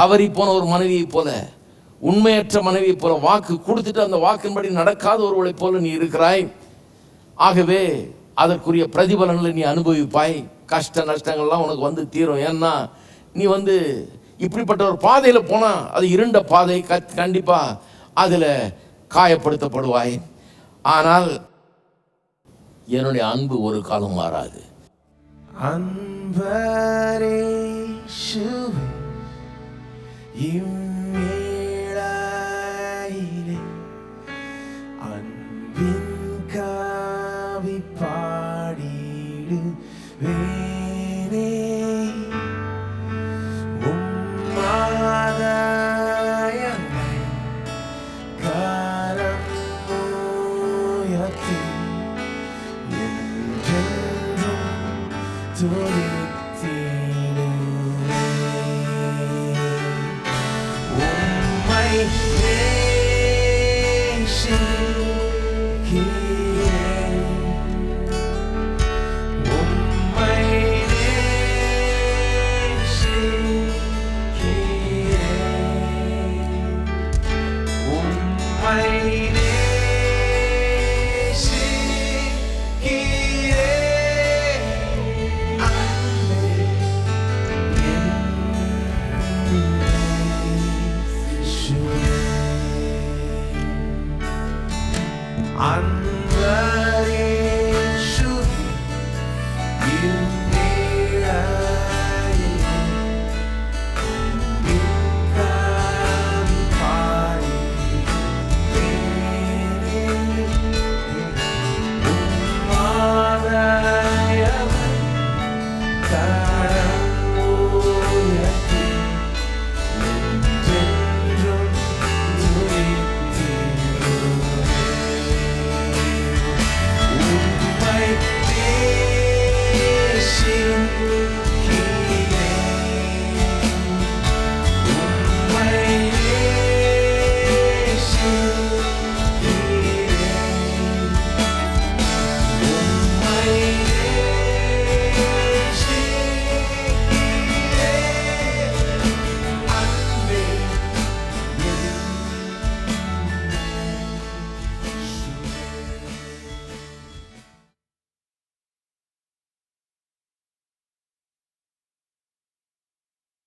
தவறி போன ஒரு மனைவியைப் போல உண்மையற்ற மனைவியைப் போல வாக்கு கொடுத்துட்டு அந்த வாக்கின்படி நடக்காத ஒருவளைப் போல நீ இருக்கிறாய். ஆகவே அதற்குரிய பிரதிபலன்களை நீ அனுபவிப்பாய். கஷ்ட நஷ்டங்கள்லாம் உனக்கு வந்து தீரும். ஏன்னா நீ வந்து இப்படிப்பட்ட ஒரு பாதையில் போனால் அது இருண்ட பாதை க- கண்டிப்பாக அதில் காயப்படுத்தப்படுவாய். ஆனால் என்னுடைய அன்பு ஒரு காலம் மாறாது. அன்பரே You here.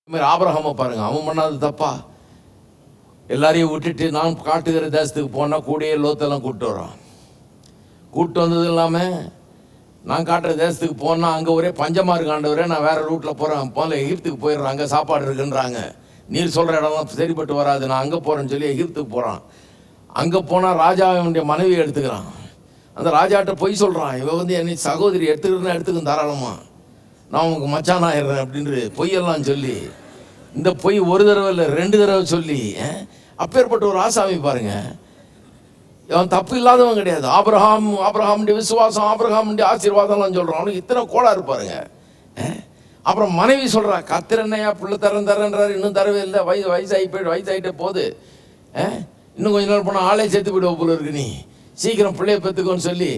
மாதிரி ஆபரகமாக பாருங்க அவன் பண்ணாது தப்பா? எல்லாரையும் விட்டுட்டு நான் காட்டுகிற தேசத்துக்கு போனால் கூடயே லோத்தெல்லாம் கூப்பிட்டு வரோம். கூப்பிட்டு வந்தது இல்லாமல் நான் காட்டுற தேசத்துக்கு போனால் அங்கே ஒரே பஞ்சமாக இருக்காண்டவரே நான் வேறு ரூட்டில் போகிறேன் போல எகிப்துக்கு போயிடுறேன் அங்கே சாப்பாடு இருக்குன்றாங்க. நீர் சொல்கிற இடம்லாம் சரிப்பட்டு வராது நான் அங்கே போகிறேன்னு சொல்லி எகிப்துக்கு போகிறான் அங்கே போனால் ராஜாவினுடைய மனைவி மனைவியை எடுத்துக்கிறான். அந்த ராஜாட்ட பொய் சொல்கிறான் இவன் வந்து என்னை சகோதரி எடுத்துக்கிறதுனா எடுத்துக்கும் தாராளமாக நான் உனக்கு மச்சான் ஆயிடுறேன் அப்படின்று பொய்யெல்லாம் சொல்லி இந்த பொய் ஒரு தடவை இல்லை ரெண்டு தடவை சொல்லி அப்பேற்பட்ட ஒரு ஆசாமி பாருங்க. அவன் தப்பு இல்லாதவன் கிடையாது. ஆப்ரஹாம் ஆபிரகாமுடைய விசுவாசம் ஆபிரகாமுடைய ஆசீர்வாதம்லாம் சொல்கிறான் அவனுக்கு இத்தனை கோளாறு பாருங்க அப்புறம் மனைவி சொல்கிறா கத்திரண்ணையா பிள்ளை தரேன் தரேன்றாரு இன்னும் தரவே இல்லை. வயசு வயசாகி போய் வயசாகிட்டே போகுது. இன்னும் கொஞ்ச நாள் போனால் ஆளே சேர்த்து விடுவ போல இருக்கு நீ. சீக்கிரம் பிள்ளைய பெற்றுக்கோன்னு சொல்லி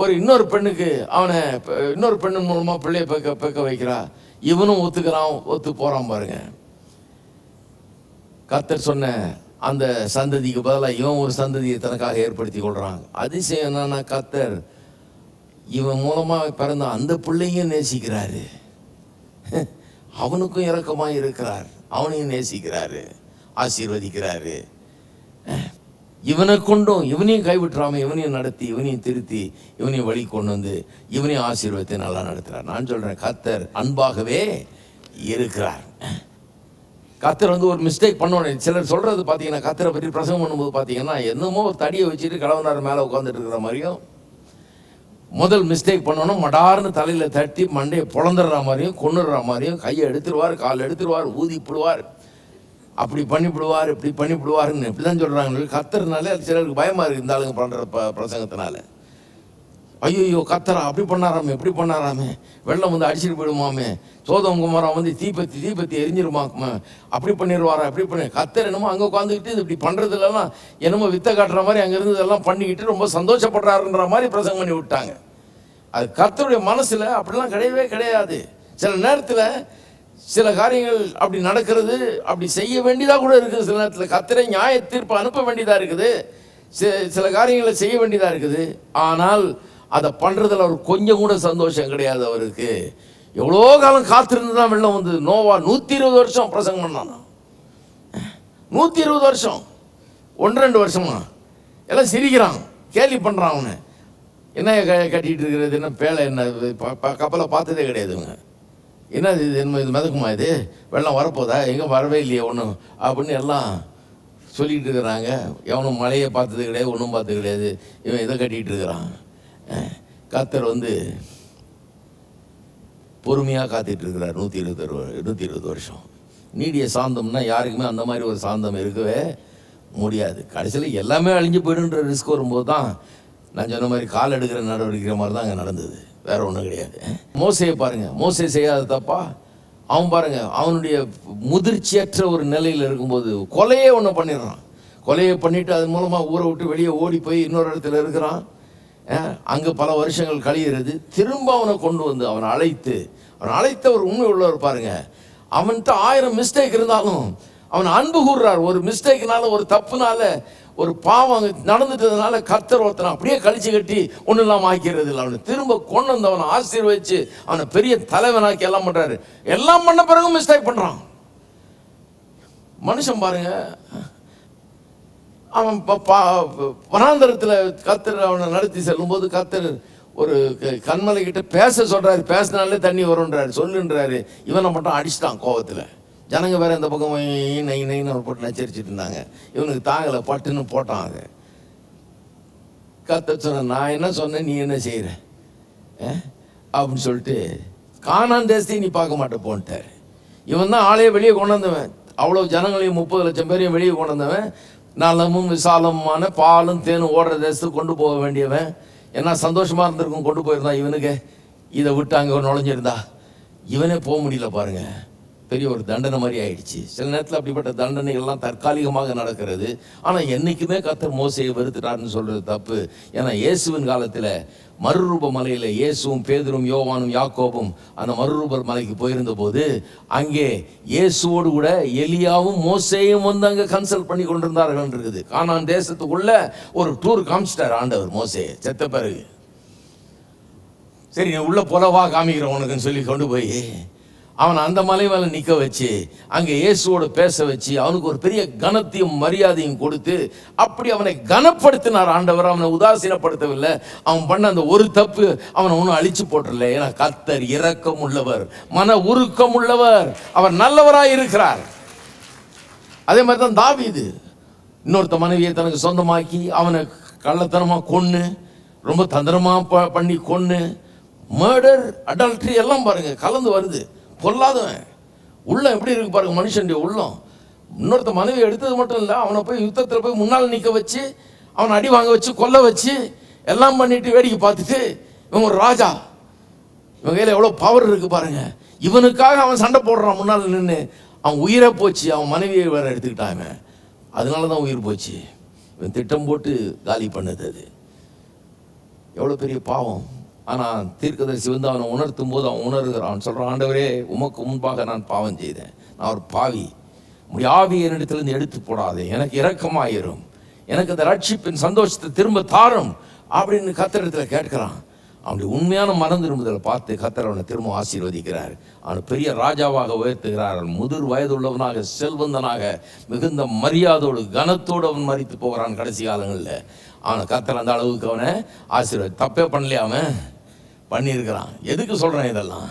ஒரு இன்னொரு பெண்ணுக்கு அவனை இன்னொரு பெண்ணு மூலமாக பிள்ளைய பெக்க பெக்க வைக்கிறா. இவனும் ஒத்துக்கிறான் ஒத்து போகிறான் பாருங்க. கத்தர் சொன்ன அந்த சந்ததிக்கு பதிலாக இவன் ஒரு சந்ததியை தனக்காக ஏற்படுத்தி கொள்கிறான் அதிசயம் என்னன்னா கத்தர் இவன் மூலமாக பிறந்த அந்த பிள்ளையும் நேசிக்கிறாரு. அவனுக்கும் இறக்கமாக இருக்கிறார். அவனையும் நேசிக்கிறாரு. ஆசீர்வதிக்கிறாரு. இவனை கொண்டும் இவனையும் கைவிட்டுறாம இவனையும் நடத்தி இவனையும் திருத்தி இவனையும் வழி கொண்டு வந்து இவனையும் ஆசீர்வதித்து நல்லா நடத்துகிறார் நான் சொல்கிறேன் கத்தர் அன்பாகவே இருக்கிறார். கத்தர் வந்து ஒரு மிஸ்டேக் பண்ணணும் சிலர் சொல்கிறது பார்த்தீங்கன்னா கத்தரை பற்றி பிரசங்கம் பண்ணும்போது பார்த்தீங்கன்னா என்னமோ ஒரு தடியை வச்சுட்டு கலவனார் மேலே உட்காந்துட்டு இருக்கிற மாதிரியும் முதல் மிஸ்டேக் பண்ணணும் மடார்னு தலையில் தட்டி மண்டையை புலந்துடுற மாதிரியும் கொண்டுடுற மாதிரியும் கையை எடுத்துருவார் கால் எடுத்துருவார் ஊதிப்பிடுவார் அப்படி பண்ணிவிடுவார் இப்படி பண்ணிவிடுவாருன்னு இப்படி தான் சொல்கிறாங்க கத்துறதுனால சிலருக்கு பயமாக இருக்குது இந்த ஆளுங்க பண்ணுற ப பிரசங்கத்தினால. ஐயோ கத்தரா அப்படி பண்ணாராமே இப்படி பண்ணாராமே. வெள்ளம் வந்து அடிச்சிட்டு போயிடுமாமே. சோதம் குமாரம் வந்து தீபத்தி தீபத்தி எரிஞ்சிருமாக்குமே அப்படி பண்ணிடுவாரா அப்படி பண்ணி கத்தர் என்னமோ அங்கே உட்காந்துக்கிட்டு இது இப்படி பண்ணுறதுலலாம் என்னமோ வித்த காட்டுற மாதிரி அங்கேருந்து இதெல்லாம் பண்ணிக்கிட்டு ரொம்ப சந்தோஷப்படுறாருன்ற மாதிரி பிரசங்கம் பண்ணி விட்டாங்க. அது கத்தருடைய மனசில் அப்படிலாம் கிடையவே கிடையாது. சில நேரத்தில் சில காரியங்கள் அப்படி நடக்கிறது அப்படி செய்ய வேண்டியதாக கூட இருக்குது. சில நேரத்தில் கத்திரை நியாய தீர்ப்பு அனுப்ப வேண்டியதாக இருக்குது. சில காரியங்களை செய்ய வேண்டியதாக இருக்குது. ஆனால் அதை பண்ணுறதுல அவர் கொஞ்சம் கூட சந்தோஷம் கிடையாது அவருக்கு. எவ்வளோ காலம் காத்திருந்து தான் வெள்ளம் வந்து. நோவா நூற்றி இருபது வருஷம் பிரசங்கம் பண்ணான். நூற்றி இருபது வருஷம். ஒன்று ரெண்டு வருஷமா? எல்லாம் சிரிக்கிறான். கேலி பண்ணுறான் அவனை. என்ன கட்டிகிட்டு இருக்கிறது? என்ன பேலை என்ன? ப- ப- கப்பலை பார்த்ததே கிடையாது என்னது என்ன இது? என்ன இது மிதக்குமா இது? வெள்ளம் வரப்போதா? எங்கே வரவே இல்லையே ஒன்றும் அப்படின்னு எல்லாம் சொல்லிகிட்டு இருக்கிறாங்க. எவனும் மழையை பார்த்தது கிடையாது ஒன்றும் பார்த்தது கிடையாது. இவன் இதை கட்டிகிட்டு இருக்கிறான். கத்தர் வந்து பொறுமையாக காத்துட்டு இருக்கிறார் நூற்றி இருபது நூற்றி இருபது வருஷம். நீடிய சாந்தம்னா யாருக்குமே அந்த மாதிரி ஒரு சாந்தம் இருக்கவே முடியாது. கடைசியில் எல்லாமே அழிஞ்சு போயிடுன்ற ரிஸ்க் வரும்போது தான் நான் சொன்ன மாதிரி கால் எடுக்கிற நடவடிக்கிற மாதிரி தான் அங்கே நடந்தது. வேற ஒன்றும் கிடையாது. மோசையை பாருங்க. மோசை செய்யாத தப்பா? அவன் பாருங்க அவனுடைய முதிர்ச்சியற்ற ஒரு நிலையில் இருக்கும்போது கொலையே ஒன்று பண்ணிடுறான். கொலையை பண்ணிட்டு அது மூலமாக ஊரை விட்டு வெளியே ஓடி போய் இன்னொரு இடத்துல இருக்கிறான். அங்கே பல வருஷங்கள் கழிகிறது. திரும்ப அவனை கொண்டு வந்து அவனை அழைத்து அவனை அழைத்த ஒரு உண்மை உள்ளவர் பாருங்க. அவன்கிட்ட ஆயிரம் மிஸ்டேக் இருந்தாலும் அவன் அன்பு கூறுறார். ஒரு மிஸ்டேக்னால ஒரு தப்புனால ஒரு பாவம் நடந்துட்டதுனால கர்த்தர் ஒருத்தனை அப்படியே கழிச்சு கட்டி ஒன்றும் இல்லாமல் ஆக்கிறது இல்லை. அவனை திரும்ப கொண்டு வந்து அவனை ஆசீர்வதிச்சு அவனை பெரிய தலைவனாக்கி எல்லாம் பண்ணுறாரு எல்லாம் பண்ண பிறகும் மிஸ்டேக் பண்ணுறான் மனுஷன் பாருங்க அவன் ப- பா- வனாந்தரத்தில் கத்தர் அவனை நடத்தி செல்லும்போது கத்தர் ஒரு க- கண்மலை கிட்ட பேச சொல்கிறாரு பேசினாலே தண்ணி வரும்ன்றாரு சொல்லுன்றாரு. இவனை மட்டும் அடிச்சிட்டான் கோவத்தில். ஜனங்க வேற இந்த பக்கம் நை நைன்னு அவர் போட்டு நச்சரிச்சிட்டு இருந்தாங்க. இவனுக்கு தாங்கலை பட்டுன்னு போட்டான் அது. கத்த சொன்ன நான் என்ன சொன்னேன் நீ என்ன செய்கிற அப்படின்னு சொல்லிட்டு காணான் தேசத்தையும் நீ பார்க்க மாட்டேன் போன்ட்டார். இவன் தான் ஆளையே வெளியே கொண்டு வந்தவன் அவ்வளோ ஜனங்களையும் முப்பது லட்சம் பேரையும் வெளியே கொண்டு வந்தவன் நலமும் விசாலமான பாலும் தேனும் ஓடுற தேசத்துக்கு கொண்டு போக வேண்டியவன். என்ன சந்தோஷமாக இருந்திருக்கும் கொண்டு போயிருந்தான் இவனுக்கு. இதை விட்டு அங்கே நுழைஞ்சிருந்தா. இவனே போக முடியல பாருங்கள் பெரிய ஒரு தண்டனை மாதிரி ஆயிடுச்சு. சில நேரத்தில் அப்படிப்பட்ட தண்டனைகள்லாம் தற்காலிகமாக நடக்கிறது. ஆனால் என்றைக்குமே கத்தர் மோசையை வெறுத்துட்டாருன்னு சொல்கிறது தப்பு. ஏன்னா இயேசுவின் காலத்தில் மறுரூப மலையில் இயேசுவும் பேதுரும் யோவானும் யாக்கோபும் அந்த மறுரூப மலைக்கு போயிருந்த போது அங்கே இயேசுவோடு கூட எலியாவும் மோசையும் வந்து அங்கே கன்சல்ட் பண்ணி கொண்டிருந்தார்கள் இருக்குது. கானான் தேசத்துக்குள்ள ஒரு டூர் காமிச்சிட்டார் ஆண்டவர் மோசே. செத்த பிறகு. சரி உள்ளே உள்ள காமிக்கிறேன் உனக்குன்னு சொல்லி கொண்டு போய் அவனை அந்த மலை மேலே நிற்க வச்சு அங்கே இயேசுவோடு பேச வச்சு அவனுக்கு ஒரு பெரிய கனத்தையும் மரியாதையும் கொடுத்து அப்படி அவனை கனப்படுத்தினார் ஆண்டவர். அவனை உதாசீனப்படுத்தவில்லை. அவன் பண்ண அந்த ஒரு தப்பு அவனை ஒன்றும் அழிச்சு போட்டுடல ஏன்னா கத்தர் இரக்கம் உள்ளவர் மன உருக்கம் உள்ளவர் அவர் நல்லவராக இருக்கிறார். அதே மாதிரி தான் தாவீது. இன்னொருத்த மனைவியை தனக்கு சொந்தமாக்கி அவனை கள்ளத்தனமாக கொன்று ரொம்ப தந்திரமாக ப பண்ணி கொன்று மர்டர் அடல்ட்ரி எல்லாம் பாருங்கள் கலந்து வருது. பொல்லாதவன். உள்ளம் எப்படி இருக்கு பாருங்க மனுஷனுடைய உள்ளம். இன்னொருத்த மனைவி எடுத்தது மட்டும் இல்லை அவனை போய் யுத்தத்தில் போய் முன்னால் நிற்க வச்சு அவனை அடி வாங்க வச்சு கொல்ல வச்சு எல்லாம் பண்ணிட்டு வேடிக்கை பார்த்துட்டு இவன் ஒரு ராஜா. இவன் கையில் எவ்வளோ பவர் இருக்கு பாருங்க. இவனுக்காக அவன் சண்டை போடுறான் முன்னால் நின்று அவன் உயிரே போச்சு அவன் மனைவியை வேற எடுத்துக்கிட்டான் அதனால தான் உயிர் போச்சு. இவன் திட்டம் போட்டு காலி பண்ணது அது. எவ்வளோ பெரிய பாவம். ஆனால் தீர்க்கதரிசி வந்து அவனை உணர்த்தும் போது அவன் உணர்கிறான். அவன் சொல்கிறான் ஆண்டவரே உமக்கு முன்பாக நான் பாவம் செய்தேன். நான் ஒரு பாவி. உடைய ஆவி என்னிடத்திலிருந்து எடுத்து போடாதே. எனக்கு இரக்கமாயிரும். எனக்கு அந்த ரட்சிப்பின் சந்தோஷத்தை திரும்ப தாரும். அப்படின்னு கத்திரத்தில் கேட்கிறான். அவனுடைய உண்மையான மனம் திரும்புதலை பார்த்து கத்தர் அவனை திரும்ப ஆசீர்வதிக்கிறார். அவனை பெரிய ராஜாவாக உயர்த்துகிறார். முதிர் வயதுள்ளவனாக செல்வந்தனாக மிகுந்த மரியாதையோடு கனத்தோடு அவன் மறித்து போகிறான் கடைசி காலங்களில். அவனை கத்தர் அந்த அளவுக்கு அவனை ஆசீர்வதி தப்பே பண்ணலையா அவன். பண்ணியிருக்கிறான். எதுக்கு சொல்கிறேன் இதெல்லாம்?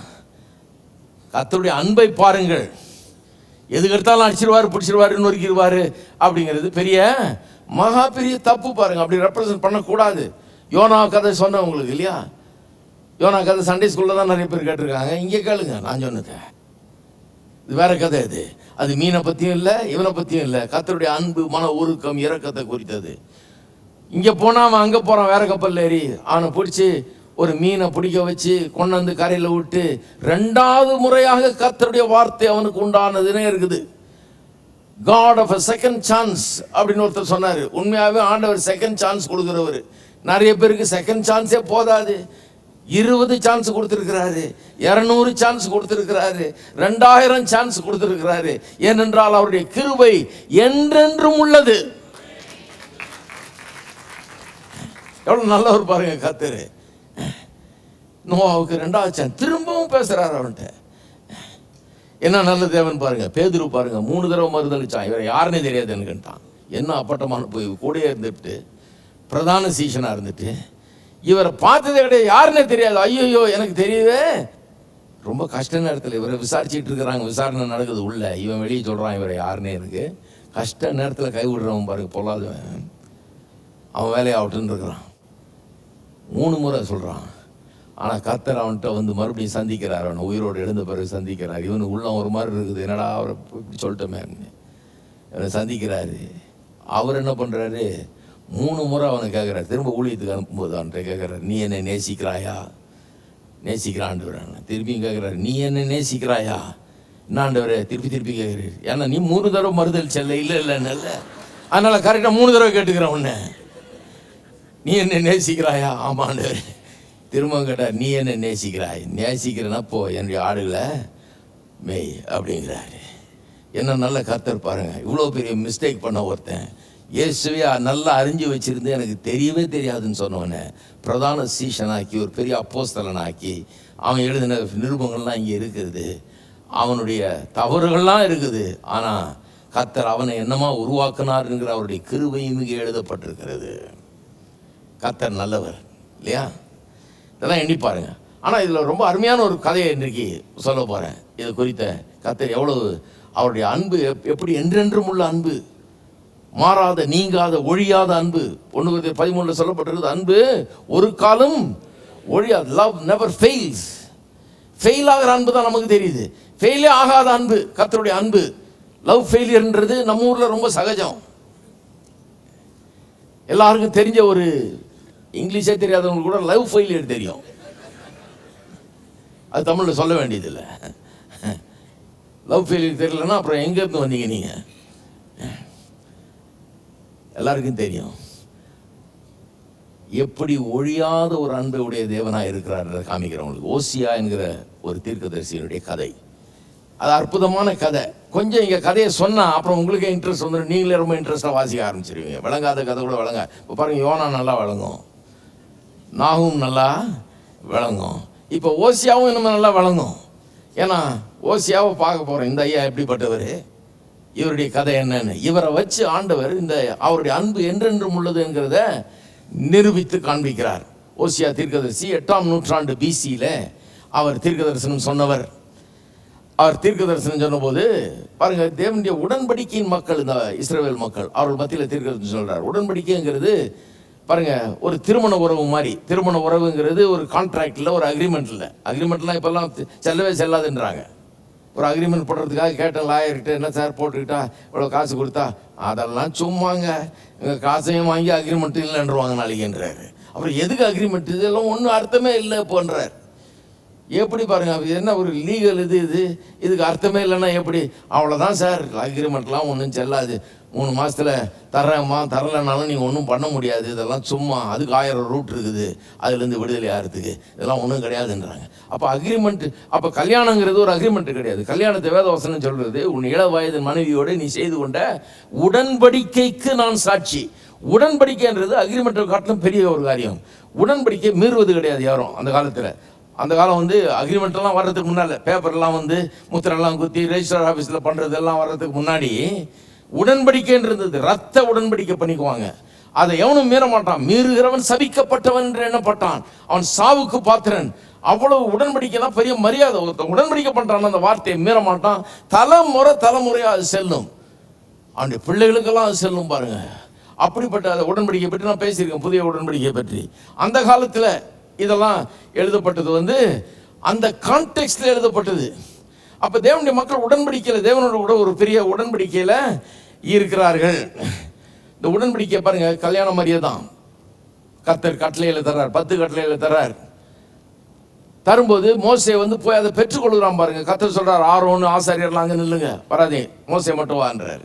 கத்தருடைய அன்பை பாருங்கள். எதுக்கு எடுத்தாலும் அடிச்சிருவார் பிடிச்சிருவாரு நொறுக்கிடுவார் அப்படிங்கிறது பெரிய மகா பெரிய தப்பு பாருங்க. அப்படி ரெப்ரசன்ட் பண்ணக்கூடாது. யோனா கதை சொன்னேன் உங்களுக்கு இல்லையா? யோனா கதை சண்டே ஸ்கூலில் தான் நிறைய பேர் கேட்டிருக்காங்க. இங்கே கேளுங்க நான் சொன்னதை. இது வேற கதை இது. அது மீனை பற்றியும் இல்லை இவனை பற்றியும் இல்லை. கத்தருடைய அன்பு மன உருக்கம் இறக்கத்தை குறித்தது. இங்கே போனால் அவன் அங்கே போகிறான் வேற கப்பல் ஏறி. அவனை பிடிச்சி ஒரு மீனை பிடிக்க வச்சு கொண்டு வந்து கரையில் விட்டு ரெண்டாவது முறையாக கத்தருடைய வார்த்தை அவனுக்கு உண்டானதுன்னே இருக்குது. God of a second chance அப்படின்னு ஒருத்தர் சொன்னார். உண்மையாகவே ஆண்டவர் செகண்ட் சான்ஸ் கொடுக்குறவர். நிறைய பேருக்கு செகண்ட் சான்ஸே போதாது. இருபது சான்ஸ் கொடுத்துருக்கிறாரு. இரநூறு சான்ஸ் கொடுத்துருக்கிறாரு. ரெண்டாயிரம் சான்ஸ் கொடுத்துருக்கிறாரு. ஏனென்றால் அவருடைய கிருபை என்றென்றும் உள்ளது. எவ்வளோ நல்லவர் பாருங்க கத்தரு நோவாவுக்கு ரெண்டாவது சான் திரும்பவும் பேசுகிறார் அவன்கிட்ட. என்ன நல்ல தேவன் பாருங்க. பேதுரு பாருங்கள் மூணு தடவை மறுதளிச்சான் இவரை யாருன்னே தெரியாது எனக்குன்ட்டான் என்ன அப்பட்டமான போய் கூடயே இருந்துட்டு பிரதான சீசனாக இருந்துட்டு இவரை பார்த்ததே கிடையாது யாருன்னே தெரியாது. ஐயோ எனக்கு தெரியவே ரொம்ப கஷ்ட நேரத்தில் இவரை விசாரிச்சுட்டு இருக்கிறாங்க. விசாரணை நடக்குது உள்ள. இவன் வெளியே சொல்கிறான் இவரை யாருன்னே இருக்கு கஷ்ட நேரத்தில் கைவிடுறவன் பாருங்க பொல்லாதவன். அவன் வேலையாகட்டுன்னு இருக்கிறான். மூணு முறை சொல்கிறான் ஆனால் கத்தர் அவன்கிட்ட வந்து மறுபடியும் சந்திக்கிறார். அவனை உயிரோடு எழுந்த பிறகு சந்திக்கிறார். இவனு உள்ளம் ஒரு மாதிரி இருக்குது. என்னடா அவரை இப்படி சொல்லிட்டோமே அவனை சந்திக்கிறாரு. அவர் என்ன பண்ணுறாரு மூணு முறை அவனை கேட்குறாரு திரும்ப ஊழியத்துக்கு அனுப்பும்போது அவன்கிட்ட கேட்குறாரு நீ என்னை நேசிக்கிறாயா? நேசிக்கிறான்டுறான் திருப்பியும் கேட்குறாரு நீ என்னை நேசிக்கிறாயா? என்னாண்டவரே திருப்பி திருப்பி கேட்குறாரு ஏன்னா நீ மூணு தடவை மறுதல் செல்ல இல்லை இல்லைன்னு இல்லை அதனால் கரெக்டாக மூணு தடவை கேட்டுக்கிறேன் உன்னை. நீ என்ன நேசிக்கிறாயா? ஆமாண்டு திரும்ப கேட்டார் நீ என்ன நேசிக்கிறாய்? நேசிக்கிறேன்னா போ என்னுடைய ஆடுகளை மேய் அப்படிங்கிறாரு. என்ன நல்ல கத்தர் பாருங்க. இவ்வளோ பெரிய மிஸ்டேக் பண்ண ஒருத்தன். இயேசுவே நல்லா அறிஞ்சு வச்சுருந்து எனக்கு தெரியவே தெரியாதுன்னு சொன்னவனே பிரதான சீஷனாக்கி ஒரு பெரிய அப்போஸ்தலனாக்கி அவன் எழுதின நிருபங்கள்லாம் இங்கே இருக்குது. அவனுடைய தவறுகள்லாம் இருக்குது. ஆனால் கத்தர் அவனை என்னமா உருவாக்குனாருங்கிற அவருடைய கிருபையும் இங்கே எழுதப்பட்டிருக்கிறது. கத்தர் நல்லவர் இல்லையா? இதெல்லாம் எண்ணி பாருங்க. ஆனால் இதில் ரொம்ப அருமையான ஒரு கதையை இன்றைக்கு சொல்ல போகிறேன் இது குறித்த கத்தர் எவ்வளவு அவருடைய அன்பு எப்- எப்படி என்றென்றும் உள்ள அன்பு மாறாத நீங்காத ஒழியாத அன்பு. ஒன்று பதிமூணில் சொல்லப்பட்டிருக்கிறது அன்பு ஒரு காலம் ஒழியாது. லவ் நெவர் ஃபெயில்ஸ் ஃபெயில் ஆகிற அன்பு தான் நமக்கு தெரியுது. ஃபெயிலே ஆகாத அன்பு கத்தருடைய அன்பு. லவ் ஃபெயிலியர்ன்றது நம்ம ஊரில் ரொம்ப சகஜம். எல்லாருக்கும் தெரிஞ்ச ஒரு இங்கிலீஷே தெரியாதவங்களுக்கு கூட லவ் ஃபெயிலியர் தெரியும். அது தமிழில் சொல்ல வேண்டியதில்லை. லவ் ஃபெயிலியர் தெரியலன்னா அப்புறம் எங்கேருந்து வந்தீங்க நீங்கள் எல்லாருக்கும் தெரியும். எப்படி ஒழியாத ஒரு அன்பை உடைய தேவனாக இருக்கிறார் காமிக்கிறவங்களுக்கு ஓசியா என்கிற ஒரு தீர்க்கதரிசியினுடைய கதை. அது அற்புதமான கதை. கொஞ்சம் இங்கே கதையை சொன்னால் அப்புறம் உங்களுக்கே இன்ட்ரெஸ்ட் வந்துடும் நீங்களே ரொம்ப இன்ட்ரெஸ்ட்டாக வாசிக்க ஆரம்பிச்சிருவீங்க. விளங்காத கதை கூட விளங்க இப்போ பாருங்க யோனா நல்லா விளங்கும். நாகும் நல்லா விளங்கும். இப்போ ஓசியாவும் நம்ம நல்லா விளங்கும். ஏன்னா ஓசியாவை பார்க்க போகிறோம் இந்த ஐயா எப்படிப்பட்டவர்? இவருடைய கதை என்னன்னு. இவரை வச்சு ஆண்டவர் இந்த அவருடைய அன்பு என்றென்றும் உள்ளது என்கிறத நிரூபித்து காண்பிக்கிறார். ஓசியா தீர்க்கதரிசி எட்டாம் நூற்றாண்டு பிசியில் அவர் தீர்க்கதரிசனம் சொன்னவர். அவர் தீர்க்க தரிசனம் சொன்னபோது பாருங்க தேவனுடைய உடன்படிக்கையின் மக்கள் இந்த இஸ்ரேல் மக்கள் அவர்கள் மத்தியில் தீர்க்க தரிசனம் உடன்படிக்கைங்கிறது பாருங்க ஒரு திருமண உறவு மாதிரி. திருமண உறவுங்கிறது ஒரு கான்ட்ராக்டில் ஒரு அக்ரிமெண்ட்டில் அக்ரிமெண்ட்லாம் இப்போல்லாம் செல்லவே செல்லாதுன்றாங்க. ஒரு அக்ரிமெண்ட் போடுறதுக்காக கேட்டேன் லாயர்கிட்ட என்ன சார் போட்டுக்கிட்டா? இவ்வளோ காசு கொடுத்தா? அதெல்லாம் சும்மாங்க. எங்கள் காசையும் வாங்கி அக்ரிமெண்ட் இல்லைன்றவாங்க நாளைக்குன்றாரு. அப்புறம் எதுக்கு அக்ரிமெண்ட் இதெல்லாம் ஒன்றும் அர்த்தமே இல்லை போன்றார். எப்படி பாருங்க அது என்ன ஒரு லீகல் இது இது? இதுக்கு அர்த்தமே இல்லைன்னா எப்படி? அவ்வளோதான் சார் அக்ரிமெண்ட்லாம் ஒன்றும் செல்லாது. மூணு மாதத்தில் தர்றேம்மா தரலைனாலும் நீங்கள் ஒன்றும் பண்ண முடியாது. இதெல்லாம் சும்மா அதுக்கு ஆயிரம் ரூட் இருக்குது. அதுலேருந்து விடுதலை ஆகிறதுக்கு இதெல்லாம் ஒன்றும் கிடையாதுன்றாங்க. அப்போ அக்ரிமெண்ட் அப்போ கல்யாணங்கிறது ஒரு அக்ரிமெண்ட் கிடையாது. கல்யாணத்தை வேதவசனம் சொல்கிறது உன் இள வயது மனைவியோடு நீ செய்து கொண்ட உடன்படிக்கைக்கு நான் சாட்சி. உடன்படிக்கைன்றது அக்ரிமெண்ட்டை காட்டிலும் பெரிய ஒரு காரியம். உடன்படிக்கை மீறுவது கிடையாது யாரும் அந்த காலத்தில். அந்த காலம் வந்து அக்ரிமெண்ட்லாம் வர்றதுக்கு முன்னால் பேப்பர்லாம் வந்து முத்திரெல்லாம் குத்தி ரெஜிஸ்டர் ஆஃபீஸில் பண்ணுறதெல்லாம் வர்றதுக்கு முன்னாடி உடன்படிக்கைன்னு இருந்தது ரத்த உடன்படிக்கை பண்ணிக்குவாங்க. அதை எவனும் மீற மாட்டான். மீறுகிறவன் சபிக்கப்பட்டவன் என்று எண்ணப்பட்டான். அவன் சாவுக்கு பாத்திரன். அவ்வளவு உடன்படிக்கைனா பெரிய மரியாதை. உடன்படிக்கை பண்றான் அந்த வார்த்தையை மீற மாட்டான். தலைமுறை தலைமுறையா அது செல்லும். அவனுடைய பிள்ளைகளுக்கெல்லாம் அது செல்லும் பாருங்க. அப்படிப்பட்ட அதை உடன்படிக்கை பற்றி நான் பேசியிருக்கேன். புதிய உடன்படிக்கை பற்றி. அந்த காலத்தில் இதெல்லாம் எழுதப்பட்டது வந்து அந்த கான்டெக்ட்ல எழுதப்பட்டது. அப்போ தேவனுடைய மக்கள் உடன்படிக்கையில் தேவனோட கூட ஒரு பெரிய உடன்படிக்கையில் இருக்கிறார்கள். இந்த உடன்படிக்கை பாருங்கள் கல்யாணம் மாதிரியே தான். கத்தர் கட்டளையில் தர்றார் பத்து கட்டளையில் தர்றார். தரும்போது மோசை வந்து போய் அதை பெற்றுக்கொள்கிறான் பாருங்க. கத்தர் சொல்கிறார் ஆரோன்னு ஆசாரியர்லாம் அங்கே நில்லுங்க வராதே மோசை மட்டும் வான்றார்.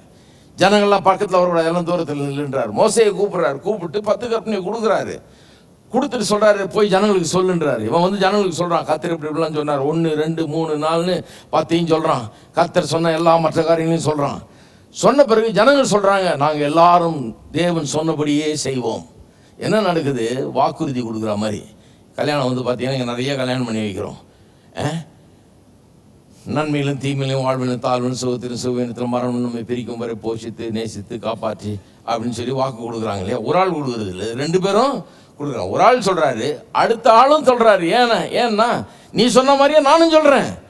ஜனங்கள்லாம் பக்கத்தில் வரக்கூடாது எல்லாம் தூரத்தில் நில்லுன்றார். மோசையை கூப்பிட்றாரு கூப்பிட்டு பத்து கற்பனையை கொடுக்குறாரு. கொடுத்துட்டு சொல்கிறாரு போய் ஜனங்களுக்கு சொல்லுன்றாரு. இவன் வந்து ஜனங்களுக்கு சொல்கிறான் கத்தர் இப்படி இப்படிலாம் சொன்னார். ஒன்று ரெண்டு மூணு நாலுன்னு பத்தையும் சொல்கிறான் கத்தர் சொன்ன எல்லா மற்ற காரியங்களையும் சொல்கிறான் சொன்ன பிறகு ஜனங்கள் சொல்கிறாங்க நாங்கள் எல்லாரும் தேவன் சொன்னபடியே செய்வோம். என்ன நடக்குது? வாக்குறுதி கொடுக்குற மாதிரி. கல்யாணம் வந்து பார்த்தீங்கன்னா இங்கே நிறைய கல்யாணம் பண்ணி வைக்கிறோம். ஆ? நன்மையிலும் தீமையிலும் வாழ்விலும் தாழ்விலும் சுகத்திலும் சுகவீனத்திலும் மரணம் நம்மை பிரிக்கும் வரை போஷித்து நேசித்து காப்பாற்றி அப்படின்னு சொல்லி வாக்கு கொடுக்குறாங்க இல்லையா? ஒரு ஆள் கொடுக்குறது இல்லை. ரெண்டு பேரும் கொடுக்குறாங்க ஒரு ஆள் சொல்கிறாரு அடுத்த ஆளும் சொல்கிறாரு ஏன்னா ஏன்னா நீ சொன்ன மாதிரியே நானும் சொல்கிறேன்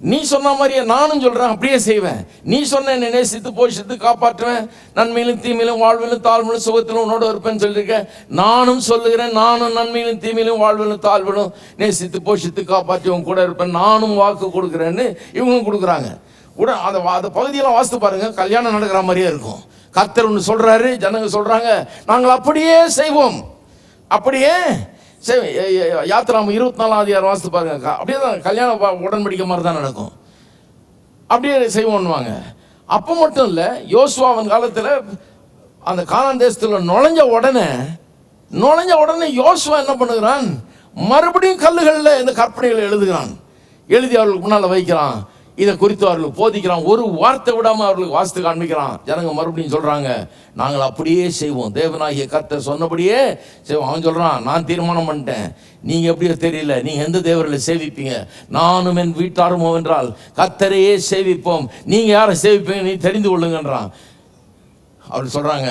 நீ சொன்ன மாதிரியே நானும் சொல்கிறேன் அப்படியே செய்வேன். நீ சொன்ன என்னை நேசித்து போஷித்து காப்பாற்றுவேன். நன்மையிலும் தீமையிலும் வாழ்விலும் தாழ்விலும் சுகத்திலும் உன்னோட இருப்பேன்னு சொல்லியிருக்கேன் நானும் சொல்லுகிறேன் நானும் நன்மையிலும் தீமையிலும் வாழ்விலும் தாழ்விலும் நேசித்து போஷித்து காப்பாற்றி உன் கூட இருப்பேன். நானும் வாக்கு கொடுக்குறேன்னு இவங்க கொடுக்குறாங்க. உடன் அதை வா- அந்த பகுதியெல்லாம் வாசித்து பாருங்கள் கல்யாணம் நடக்கிற மாதிரியே இருக்கும். கத்தர் ஒன்று சொல்கிறாரு ஜனங்க சொல்கிறாங்க நாங்கள் அப்படியே செய்வோம். அப்படியே சரி யாத்திராம இருபத்தி நாலாம் அதிகாரம் வாசித்து பாருங்க. அப்படியே தான் கல்யாணம் உடன்படிக்கை மாதிரி தான் நடக்கும். அப்படியே செய்வோன்னுவாங்க. அப்போ மட்டும் இல்லை யோசுவாவன் காலத்தில் அந்த காலான் தேசத்தில் நுழைஞ்ச உடனே நுழைஞ்ச உடனே யோசுவா என்ன பண்ணுகிறான்? மறுபடியும் கல்லுகளில் இந்த கற்பனைகளை எழுதுகிறான். எழுதி அவர்களுக்கு முன்னால் வைக்கிறான். இதை குறித்து அவர்களுக்கு போதிக்கிறான். ஒரு வார்த்தை விடாமல் அவர்களுக்கு வாசித்து காண்பிக்கிறான். ஜனங்க மறுபடியும் சொல்கிறாங்க நாங்கள் அப்படியே செய்வோம். தேவனாகிய கர்த்தர் சொன்னபடியே செய்வோம். அவன் சொல்கிறான் நான் தீர்மானம் பண்ணிட்டேன். நீங்கள் எப்படியோ தெரியல? நீங்கள் எந்த தேவர்களை சேவிப்பீங்க? நானும் என் வீட்டாரும் என்றால் கர்த்தரையே சேவிப்போம். நீங்கள் யாரை சேவிப்பீங்க? நீ தெரிந்து கொள்ளுங்கன்றான். அவர் சொல்கிறாங்க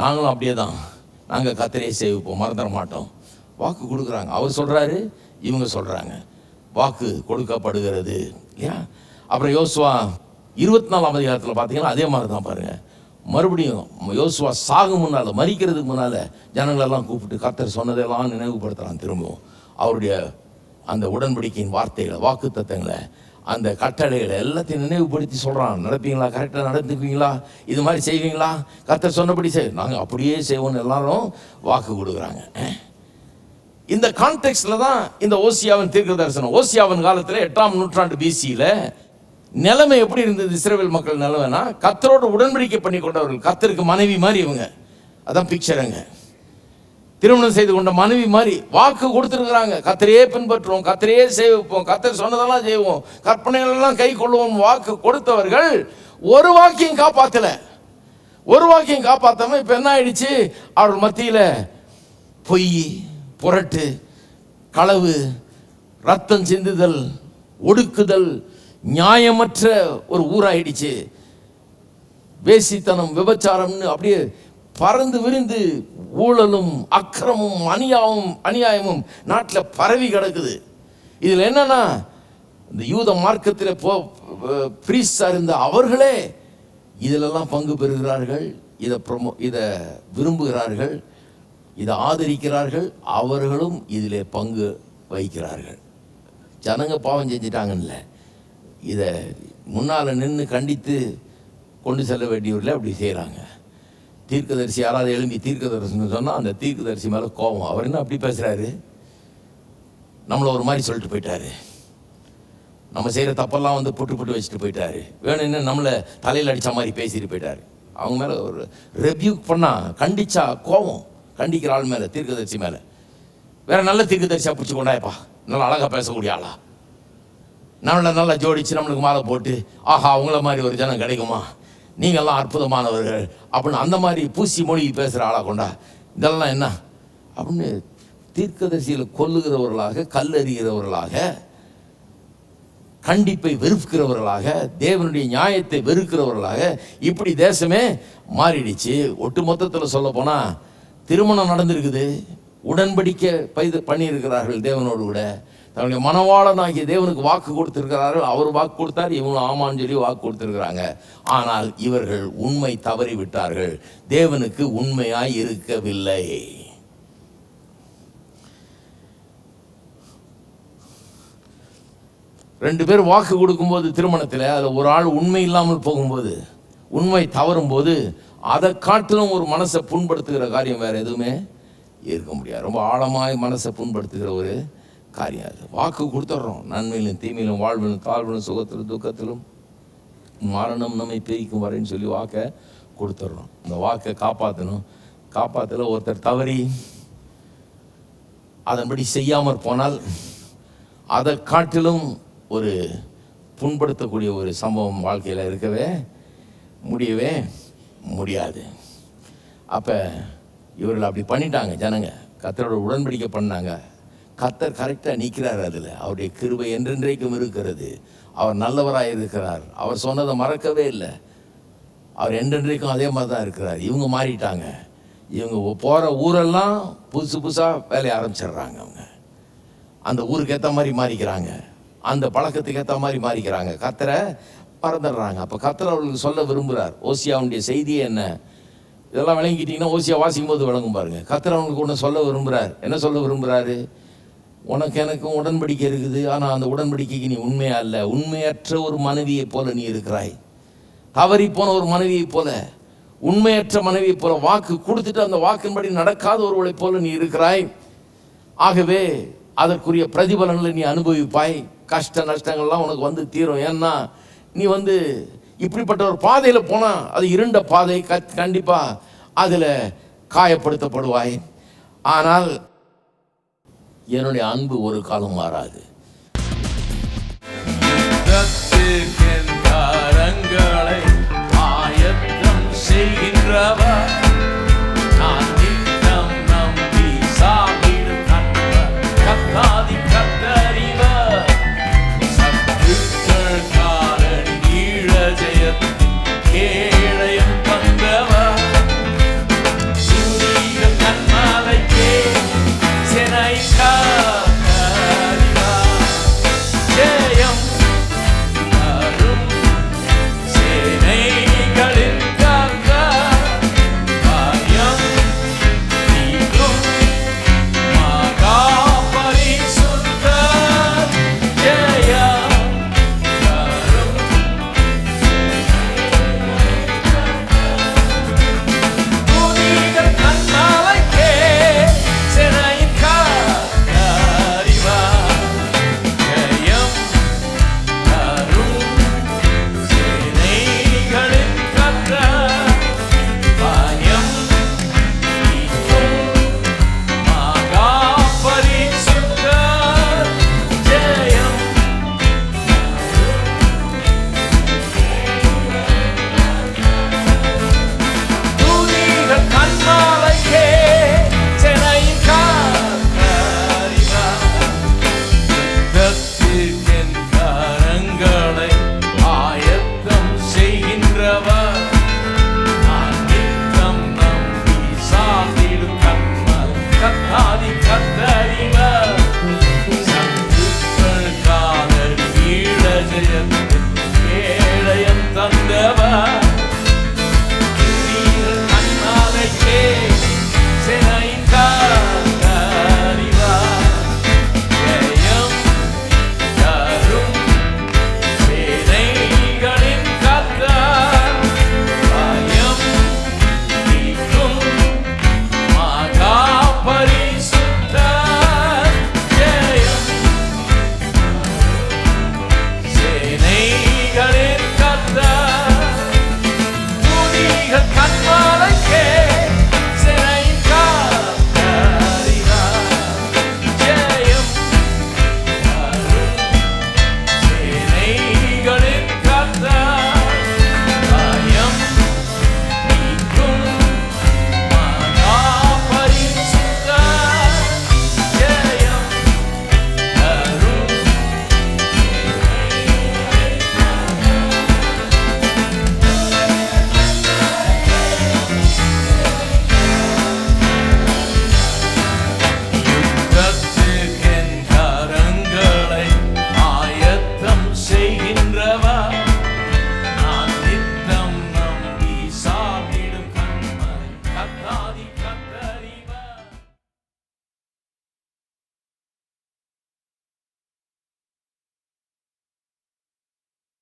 நாங்களும் அப்படியே தான் நாங்கள் கத்தரையே சேவிப்போம். மறந்துட மாட்டோம். வாக்கு கொடுக்குறாங்க. அவர் சொல்கிறாரு இவங்க சொல்கிறாங்க வாக்கு கொடுக்கப்படுகிறது இல்லையா? அப்புறம் யோசுவா இருபத்தி நாலாம் அதிகாரத்தில் பார்த்தீங்கன்னா அதே மாதிரி தான் பாருங்கள் மறுபடியும் யோசுவா சாகும் முன்னால் மறிக்கிறதுக்கு முன்னால் ஜனங்களெல்லாம் கூப்பிட்டு கத்தர் சொன்னதெல்லாம் நினைவுபடுத்துகிறான் திரும்பவும். அவருடைய அந்த உடன்படிக்கையின் வார்த்தைகளை வாக்கு தத்தங்களை அந்த கட்டளைகளை எல்லாத்தையும் நினைவுபடுத்தி சொல்கிறான் நடப்பீங்களா? கரெக்டாக நடந்துக்குவீங்களா? இது மாதிரி செய்வீங்களா? கர்த்தர் சொன்னபடி செய். நாங்கள் அப்படியே செய்வோம்னு எல்லாரும் வாக்கு கொடுக்குறாங்க. இந்த கான்டெக்ட்ல தான் இந்த ஓசியாவின் தீர்க்க தரிசனம் ஓசியாவின் காலத்தில் எட்டாம் நூற்றாண்டு பிசியில் நிலைமை எப்படி இருந்தது? இஸ்ரேல் மக்கள் நிலைமைனா கத்தரோடு உடன்படிக்கை பண்ணி கொண்டவர்கள். கத்தருக்கு மனைவி மாதிரி இவங்க. அதான் பிக்சருங்க திருமணம் செய்து கொண்ட மனைவி மாதிரி வாக்கு கொடுத்துருக்குறாங்க. கத்தரையே பின்பற்றுவோம் கத்தரையே சேவிப்போம் கத்தர் சொன்னதெல்லாம் செய்வோம். கற்பனைகளெல்லாம் கை கொள்வோம் வாக்கு கொடுத்தவர்கள் ஒரு வாக்கியம் காப்பாத்தல. ஒரு வாக்கியம் காப்பாத்தாம இப்ப என்ன ஆயிடுச்சு? அவர்கள் மத்தியில் பொய். புரட்டு களவு ரத்தம் சிந்துதல் ஒடுக்குதல் நியாயமற்ற ஒரு ஊராயிடுச்சு. வேசித்தனம் விபச்சாரம்னு அப்படியே பறந்து விரிந்து ஊழலும் அக்கிரமும் அநியாயமும் அநியாயமும் நாட்டில் பரவி கிடக்குது. இதில் என்னன்னா இந்த யூத மார்க்கத்தில் போ பிரீஸ்டாக இருந்த அவர்களே இதிலெல்லாம் பங்கு பெறுகிறார்கள் இதை ப்ரொமோ இதை விரும்புகிறார்கள். இதை ஆதரிக்கிறார்கள் அவர்களும் இதில் பங்கு வகிக்கிறார்கள். ஜனங்க பாவம் செஞ்சிட்டாங்கல்ல இதை முன்னால் நின்று கண்டித்து கொண்டு செல்ல வேண்டியவர்களே அப்படி செய்கிறாங்க தீர்க்கதரிசி யாராவது எழும்பி தீர்க்கதரிசின்னு சொன்னால் அந்த தீர்க்கதரிசி மேலே கோபம். அவர் என்ன அப்படி பேசுகிறாரு நம்மளை ஒரு மாதிரி சொல்லிட்டு போயிட்டாரு. நம்ம செய்கிற தப்பெல்லாம் வந்து புட்டு புட்டு வச்சுட்டு போயிட்டாரு. வேணும்னு நம்மளை தலையில் அடித்த மாதிரி பேசிட்டு போயிட்டாரு. அவங்க மேலே ஒரு ரெவ்யூ பண்ணால் கண்டிச்சா கோபம். கண்டிக்கிற ஆள் மேலே தீர்க்கதரிசி மேலே. வேற நல்ல தீர்க்கதரிசியாக பிடிச்சி கொண்டாயப்பா நல்லா அழகாக பேசக்கூடிய ஆளா? நம்மளை நல்லா ஜோடிச்சு நம்மளுக்கு மாலை போட்டு ஆஹா அவங்கள மாதிரி ஒரு ஜனம் கிடைக்குமா? நீங்கள்லாம் அற்புதமானவர்கள். அப்படின்னு அந்த மாதிரி பூசி மொழி பேசுகிற ஆளா கொண்டா? இதெல்லாம் என்ன? அப்படின்னு தீர்க்கதரிசியில் கொல்லுகிறவர்களாக கல்லறிகிறவர்களாக கண்டிப்பை வெறுக்கிறவர்களாக தேவனுடைய நியாயத்தை வெறுக்கிறவர்களாக இப்படி தேசமே மாறிடுச்சு. ஒட்டு மொத்தத்தில் சொல்ல போனால் திருமணம் நடந்திருக்குது. உடன்படிக்கை பைது பண்ணியிருக்கிறார்கள் தேவனோடு கூட. தன்னுடைய மனவாளனாகிய தேவனுக்கு வாக்கு கொடுத்திருக்கிறார்கள். அவர் வாக்கு கொடுத்தார் இவங்களும் ஆமான்னு சொல்லி வாக்கு கொடுத்திருக்கிறாங்க. ஆனால் இவர்கள் உண்மை தவறி விட்டார்கள் தேவனுக்கு உண்மையாய் இருக்கவில்லை. ரெண்டு பேர் வாக்கு கொடுக்கும்போது திருமணத்தில் அதில் ஒரு ஆள் உண்மை இல்லாமல் போகும்போது உண்மை தவறும் போது அதை காட்டிலும் ஒரு மனசை புண்படுத்துகிற காரியம் வேறு எதுவுமே இருக்க முடியாது. ரொம்ப ஆழமாய் மனசை புண்படுத்துகிற ஒரு காரியம் அது. வாக்கு கொடுத்துட்றோம். நன்மையிலும் தீமையிலும் வாழ்விலும் தாழ்விலும் சுகத்திலும் துக்கத்திலும். மரணம் நம்மை பிரிக்கும் வரேன்னு சொல்லி வாக்கை கொடுத்துட்றோம். அந்த வாக்கை காப்பாற்றணும் காப்பாற்றல ஒருத்தர் தவறி அதன்படி செய்யாமற் போனால் அதை காட்டிலும் ஒரு புண்படுத்தக்கூடிய ஒரு சம்பவம் வாழ்க்கையில் இருக்கவே முடியவே முடியாது. அப்போ இவர்கள் அப்படி பண்ணிட்டாங்க ஜனங்க. கத்தரோட உடன்படிக்கை பண்ணாங்க. கத்தர் கரெக்டாக நிற்கிறார் அதில். அவருடைய கிருபை என்றென்றைக்கும் இருக்கிறது. அவர் நல்லவராக இருக்கிறார். அவர் சொன்னதை மறக்கவே இல்லை. அவர் என்றென்றைக்கும் அதே மாதிரி தான் இருக்கிறார். இவங்க மாறிட்டாங்க. இவங்க போகிற ஊரெல்லாம் புதுசு புதுசாக வேலையை ஆரம்பிச்சிடுறாங்க அவங்க. அந்த ஊருக்கு ஏற்ற மாதிரி மாறிக்கிறாங்க. அந்த பழக்கத்துக்கு ஏற்ற மாதிரி மாறிக்கிறாங்க. கத்தரை மறந்துடுறாங்க அப்போ கத்தர் அவர்களுக்கு சொல்ல விரும்புகிறார் ஓசியாவுடைய செய்தி என்ன? இதெல்லாம் விளங்கிட்டிங்கன்னா ஓசியா வாசிக்கும் போது விளங்கும் பாருங்கள் கத்தர் அவங்களுக்கு ஒன்று சொல்ல விரும்புகிறார் என்ன சொல்ல விரும்புகிறாரு உனக்கு எனக்கும் உடன்படிக்கை இருக்குது ஆனால் அந்த உடன்படிக்கைக்கு நீ உண்மையா இல்லை உண்மையற்ற ஒரு மனைவியைப் போல நீ இருக்கிறாய். தவறி போன ஒரு மனைவியைப் போல உண்மையற்ற மனைவியைப் போல வாக்கு கொடுத்துட்டு அந்த வாக்கின்படி நடக்காத ஒருவளைப் போல நீ இருக்கிறாய். ஆகவே அதற்குரிய பிரதிபலன்களை நீ அனுபவிப்பாய். கஷ்ட நஷ்டங்கள்லாம் உனக்கு வந்து தீரும். ஏன்னா நீ வந்து இப்படிப்பட்ட ஒரு பாதையில் போனால் அது இருண்ட பாதை க கண்டிப்பாக அதில் காயப்படுத்தப்படுவாய். ஆனால் என்னுடைய அன்பு ஒரு காலம் மாறாது. யுத்தத்திற்கென் செய்கின்றவர்.